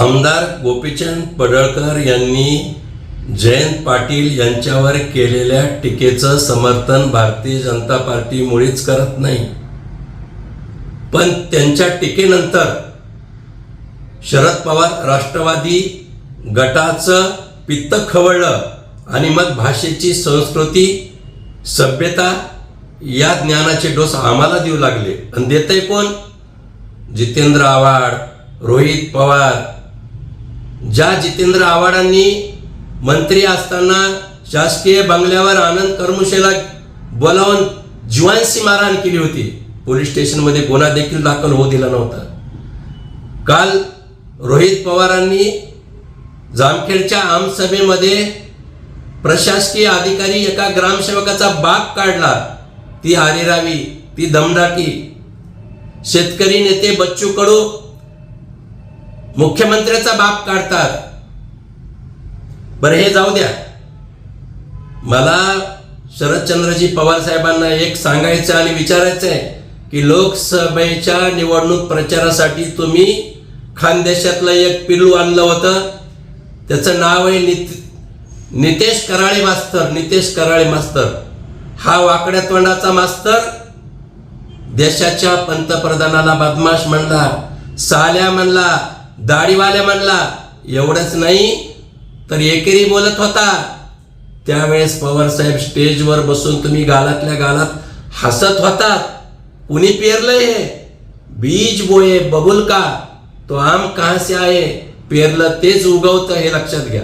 आमदार गोपीचंद पडळकर यांनी जयंत पाटील यांच्यावर केलेल्या टीकेचं समर्थन भारतीय जनता पार्टी मुळीच करत नाही. पण त्यांच्या टीकेनंतर शरद पवार राष्ट्रवादी गटाचं पित्त खवळलं आणि मग भाषेची संस्कृती सभ्यता या ज्ञानाचे डोस आम्हाला देऊ लागले. आणि देतय कोण? जितेंद्र आव्हाड रोहित पवार ज्या जितेंद्र आव्हाडांनी मंत्री असताना शासकीय बंगल्यावर आनंद करमुशेला बोलावून जीवांशी मारहाण केली होती. पोलीस स्टेशनमध्ये गुन्हा देखील दाखल होऊ दिला नव्हता. काल रोहित पवारांनी जामखेडच्या आमसभेमध्ये प्रशासकीय अधिकारी एका ग्रामसेवकाचा बाग काढला. ती आरेरावी ती दमडाटी शेतकरी नेते बच्चू कडू मुख्यमंत्र्याचा बाप काढतात. बरं हे जाऊ द्या. मला शरदचंद्रजी पवार साहेबांना एक सांगायचं आणि विचारायचं आहे की लोकसभेच्या निवडणूक प्रचारासाठी तुम्ही खानदेशातलं एक पिल्लू आणलं होतं. त्याचं नाव आहे नित नितेश कराळे मास्तर नितेश कराळे मास्तर. हा वाकड्या तोंडाचा मास्तर. देशाच्या पंतप्रधानाला बदमाश म्हणला साल्या म्हणला दाढीवाल्या म्हणला एवढंच नाही तर एकेरी बोलत होता. त्यावेळेस पवारसाहेब स्टेजवर बसून तुम्ही गालातल्या गालात हसत होता. कुणी पेरलंय हे? बीज बोये बबुल का तो आम कहा से आहे पेरलं तेच उगवतं हे लक्षात घ्या.